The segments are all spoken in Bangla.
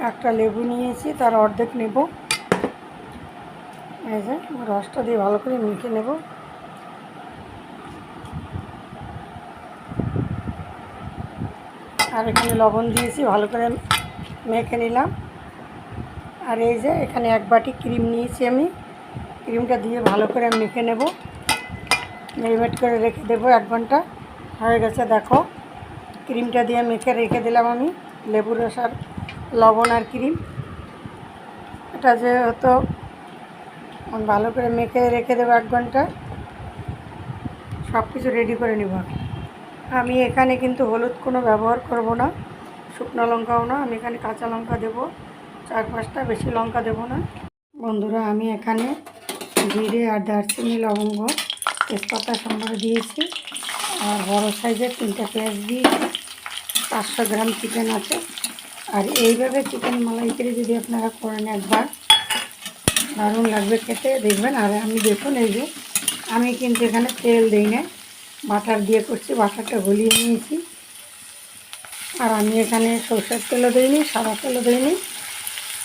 একটা লেবু নিয়েছি, তার অর্ধেক নেব। এই যে, রসটা দিয়ে ভালো করে মেখে নেব। আর এখানে লবণ দিয়েছি, ভালো করে মেখে নিলাম। আর এই যে, এখানে এক বাটি ক্রিম নিয়েছি আমি। ক্রিমটা দিয়ে ভালো করে মেখে নেব। মেরিমেট করে রেখে দেবো এক ঘণ্টা। হয়ে গেছে, দেখো। ক্রিমটা দিয়ে মেখে রেখে দিলাম আমি। লেবুর রস আর লবণ আর ক্রিম। এটা যেহেতু ভালো করে মেখে রেখে দেবো এক ঘণ্টা। সব কিছু রেডি করে নেব আমি। এখানে কিন্তু হলুদ কোনো ব্যবহার করব না, শুকনো লঙ্কাও না। আমি এখানে কাঁচা লঙ্কা দেবো। চার পাঁচটা বেশি লঙ্কা দেবো না। বন্ধুরা, আমি এখানে জিরে আর দারচিনি, লবঙ্গ, তেজপাতা সম্বার দিয়েছি। আর বড় সাইজের তিনটা পেঁয়াজ দিয়েছি। পাঁচশো গ্রাম চিকেন আছে। আর এইভাবে চিকেন মালাইকারি যদি আপনারা করেন একবার, দারুণ লাগবে খেতে। দেখবেন, আর আমি দেখুন এই যে, আমি কিন্তু এখানে তেল দিই না বাটার দিয়ে করছি, বাটারটা গলিয়ে নিয়েছি। আর আমি এখানে সরষের তেলও দিইনি, সাদা তেলও দিইনি।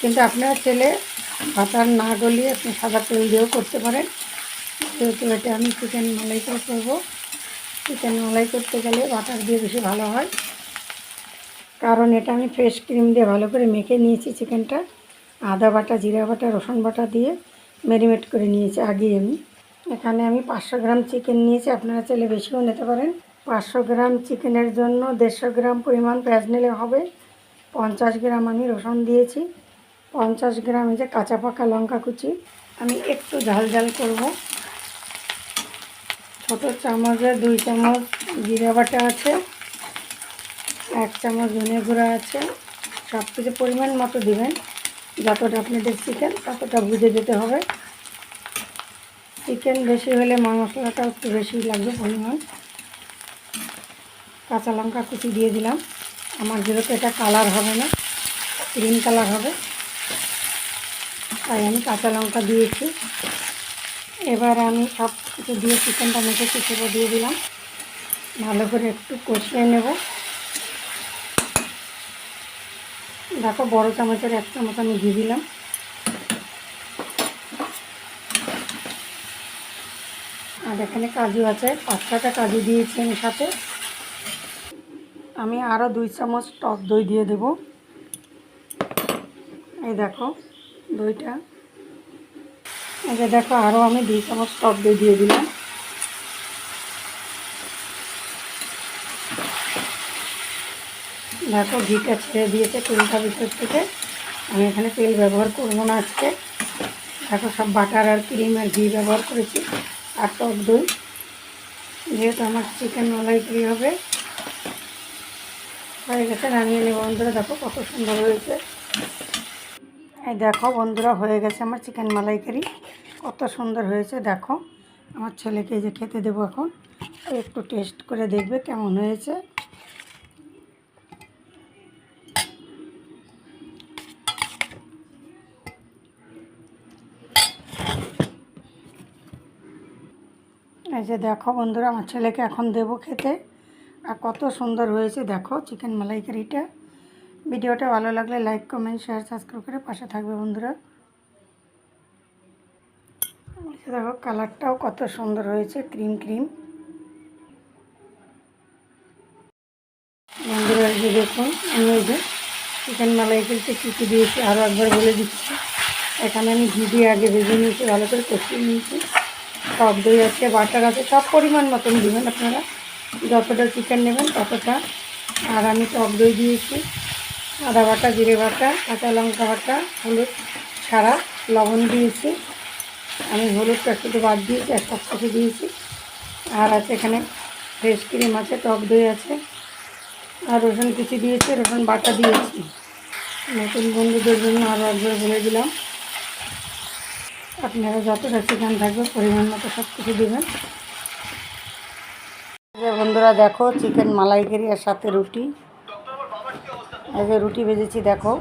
কিন্তু আপনারা তেলে বাটার না গলিয়ে আপনি সাদা তেল দিয়েও করতে পারেন। যেহেতু এটা আমি চিকেন মালাইকারি করব চিকেন মালাই করতে গেলে বাটার দিয়ে বেশি ভালো হয়। কারণ এটা আমি ফ্রেশ ক্রিম দিয়ে ভালো করে মেখে নিয়েছি চিকেনটা। আদা বাটা, জিরা বাটা, রসুন বাটা দিয়ে ম্যারিনেট করে নিয়েছি আগেই আমি। এখানে আমি পাঁচশো গ্রাম চিকেন নিয়েছি, আপনারা চাইলে বেশিও নিতে পারেন। পাঁচশো গ্রাম চিকেনের জন্য দেড়শো গ্রাম পরিমাণ পেঁয়াজ নিলে হবে। পঞ্চাশ গ্রাম আমি রসুন দিয়েছি। পঞ্চাশ গ্রাম এই যে কাঁচা পাকা লঙ্কা কুচি। আমি একটু ঝাল ঝাল করব। ছোটো চামচে দুই চামচ জিরা বাটা আছে। এক চামচ ধনে গুঁড়া আছে। সব কিছু পরিমাণ মতো দেবেন। যতটা আপনাদের চিকেন, ততটা বুঝে দিতে হবে। চিকেন বেশি হলে মা মশলাটাও একটু বেশি লাগবে পরিমাণ। কাঁচা লঙ্কা কুচি দিয়ে দিলাম। আমার যেহেতু এটা কালার হবে না, গ্রিন কালার হবে, তাই আমি কাঁচা লঙ্কা দিয়েছি। এবার আমি সব কিছু দিয়ে চিকেনটা মেখে সেটা দিয়ে দিলাম। ভালো করে একটু কষিয়ে নেব। দেখো বড় চামচের এক চামচ আমি দিয়ে দিলাম। আর এখানে কাজু আছে পাঁচ ছটা কাজু দিয়েছি আমি সাথে। আমি আরও দুই চামচ টক দই দিয়ে দেব। এই দেখো, দইটা। এই যে দেখো আরও আমি দুই চামচ টক দই দিয়ে দিলাম। দেখো, ঘিটা ছেড়ে দিয়েছে তেলটা ভিতর থেকে। আমি এখানে তেল ব্যবহার করব না আজকে। দেখো, সব বাটার আর ক্রিম আর ঘি ব্যবহার করেছি আর টক দই। যেহেতু আমার চিকেন মালাইকারি হবে, হয়ে গেছে, নামিয়ে নেব। বন্ধুরা, দেখো কত সুন্দর হয়েছে। এই দেখো বন্ধুরা, হয়ে গেছে আমার চিকেন মালাইকারি। কত সুন্দর হয়েছে, দেখো। আমার ছেলেকে যে খেতে দেবো এখন। একটু টেস্ট করে দেখবে কেমন হয়েছে। এই যে দেখো বন্ধুরা, আমার ছেলেকে এখন দেবো খেতে। আর কত সুন্দর হয়েছে, দেখো চিকেন মালাইকারিটা। ভিডিওটা ভালো লাগলে লাইক কমেন্ট শেয়ার সাবস্ক্রাইব করে পাশে থাকবে বন্ধুরা। দেখো, কালারটাও কত সুন্দর হয়েছে, ক্রিম ক্রিম। বন্ধুরা যে দেখুন, আমি যে চিকেন মালাইকারিতে কী কী দিয়েছি আরও একবার বলে দিচ্ছি। এখানে আমি ঘি দিয়ে আগে ভেজে নিয়েছি, ভালো করে কষিয়ে নিয়েছি। টক দই আছে বাটার আছে, সব পরিমাণ মতন দেবেন আপনারা। যতটা চিকেন নেবেন ততটা। আর আমি টক দই দিয়েছি, আদা বাটা, জিরে বাটা, কাঁচা লঙ্কা বাটা, হলুদ ছাড়া লবণ দিয়েছি। আমি হলুদটা শুধু বাদ দিয়েছি সব কিছু দিয়েছি। আর আছে এখানে ফ্রেশ ক্রিম আছে, টক দই আছে। আর রসুন কুচি দিয়েছি, রসুন বাটা দিয়েছি। নতুন বন্ধুদের জন্য আরও একবার বলে দিলাম। আপনারা যতটা চিকেন থাকবে, পরিমাণ মতো সব কিছু দেবেন। বন্ধুরা দেখো, চিকেন মালাইকারি আর সাথে রুটি। এই যে রুটি ভেজেছি, দেখো।